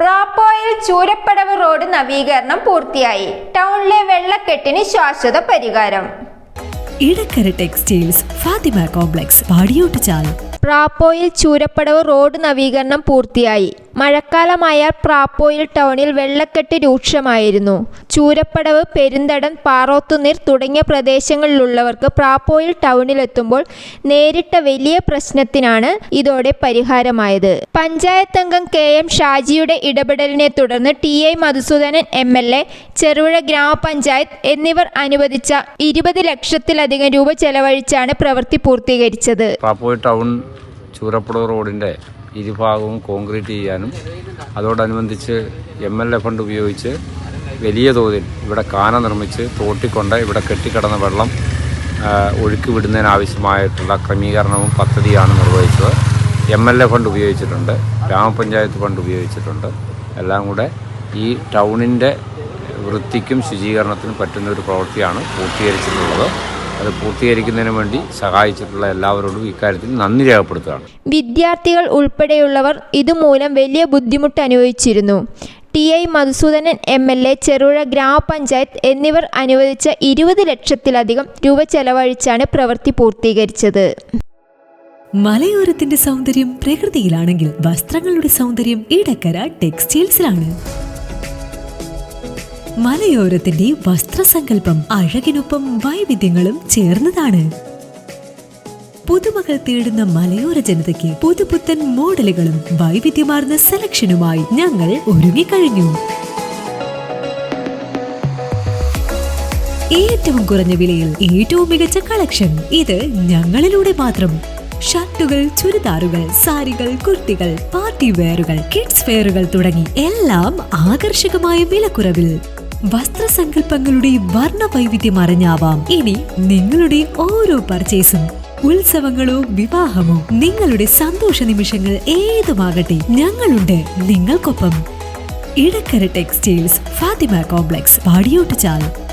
പ്രാപ്പോയിൽ Choorappadavu road നവീകരണം പൂർത്തിയായി. ടൗണിലെ വെള്ളക്കെട്ടിന് ശാശ്വത പരിഹാരം. Edakkara textiles Fathima complex Padiyottuchal Prapoyil Choorappadavu road നവീകരണം പൂർത്തിയായി. മഴക്കാലമായാൽ പ്രാപ്പോയിൽ ടൗണിൽ വെള്ളക്കെട്ട് രൂക്ഷമായിരുന്നു. ചൂരപ്പടവ് പെരുന്തടൻ പാറോത്തുനീർ തുടങ്ങിയ പ്രദേശങ്ങളിലുള്ളവർക്ക് പ്രാപ്പോയിൽ ടൗണിലെത്തുമ്പോൾ നേരിട്ട വലിയ പ്രശ്നത്തിനാണ് ഇതോടെ പരിഹാരമായത്. പഞ്ചായത്ത് അംഗം കെ എം ഷാജിയുടെ ഇടപെടലിനെ തുടർന്ന് T I Madhusoodanan M L A Cherupuzha ഗ്രാമപഞ്ചായത്ത് എന്നിവർ അനുവദിച്ച ഇരുപത് ലക്ഷത്തിലധികം രൂപ ചെലവഴിച്ചാണ് പ്രവൃത്തി പൂർത്തീകരിച്ചത്. ടൗൺ ചൂരപ്പുഴ റോഡിന്റെ ഇരുഭാഗവും കോൺക്രീറ്റ് ചെയ്യാനും അതോടനുബന്ധിച്ച് എം എൽ എ ഫണ്ട് ഉപയോഗിച്ച് വലിയ തോതിൽ ഇവിടെ കാന നിർമ്മിച്ച് തോട്ടിക്കൊണ്ട് ഇവിടെ കെട്ടിക്കിടന്ന വെള്ളം ഒഴുക്കി വിടുന്നതിനാവശ്യമായിട്ടുള്ള ക്രമീകരണവും പദ്ധതിയാണ് നിർവഹിച്ചത്. എം എൽ എ ഫണ്ട് ഉപയോഗിച്ചിട്ടുണ്ട് ഗ്രാമപഞ്ചായത്ത് ഫണ്ട് ഉപയോഗിച്ചിട്ടുണ്ട്. എല്ലാം കൂടെ ഈ ടൗണിന്റെ വൃത്തിക്കും ശുചീകരണത്തിനും പറ്റുന്ന ഒരു പ്രവൃത്തിയാണ് പൂർത്തീകരിച്ചിട്ടുള്ളത്. അത് പൂർത്തീകരിക്കുന്നതിന് വേണ്ടി സഹായിച്ചിട്ടുള്ള എല്ലാവരോടും ഇക്കാര്യത്തിൽ നന്ദി രേഖപ്പെടുത്തുകയാണ്. വിദ്യാർത്ഥികൾ ഉൾപ്പെടെയുള്ളവർ ഇതുമൂലം വലിയ ബുദ്ധിമുട്ട് അനുഭവിച്ചിരുന്നു. T I Madhusoodanan M L A Cherupuzha ഗ്രാമപഞ്ചായത്ത് എന്നിവർ അനുവദിച്ച ഇരുപത് ലക്ഷത്തിലധികം രൂപ ചെലവഴിച്ചാണ് പ്രവൃത്തി പൂർത്തീകരിച്ചത്. മലയോരത്തിന്റെ സൗന്ദര്യം പ്രകൃതിയിലാണെങ്കിൽ വസ്ത്രങ്ങളുടെ സൗന്ദര്യം ഇടക്കര ടെക്സ്റ്റൈൽസിലാണ്. മലയോരത്തിന്റെ വസ്ത്രസങ്കല്പം അഴകിനൊപ്പം വൈവിധ്യങ്ങളും ചേർന്നതാണ്. പുതുമകൾ തേടുന്ന മലയോര ജനതയ്ക്ക് പുതുപുത്തൻ മോഡലുകളും വൈവിധ്യമാർന്ന സെലക്ഷനുമായി ഞങ്ങൾ ഒരുങ്ങിക്കഴിഞ്ഞു. ഏറ്റവും കുറഞ്ഞ വിലയിൽ ഏറ്റവും മികച്ച കളക്ഷൻ. ഇത് ഞങ്ങളിലൂടെ മാത്രം. ഷർട്ടുകൾ ചുരിദാറുകൾ സാരികൾ കുർത്തികൾ പാർട്ടി വെയറുകൾ കിഡ്സ് വെയറുകൾ തുടങ്ങി എല്ലാം ആകർഷകമായ വിലക്കുറവിൽ. വസ്ത്രസങ്കല്പങ്ങളുടെ വർണ വൈവിധ്യം അറിഞ്ഞാവാം. ഇനി നിങ്ങളുടെ ഓരോ പർച്ചേസും ഉത്സവങ്ങളോ വിവാഹമോ നിങ്ങളുടെ സന്തോഷ നിമിഷങ്ങൾ ഏതുമാകട്ടെ ഞങ്ങളുണ്ട് നിങ്ങൾക്കൊപ്പം. Edakkara textiles Fathima complex പാടിയോട്ട് Padiyottuchal.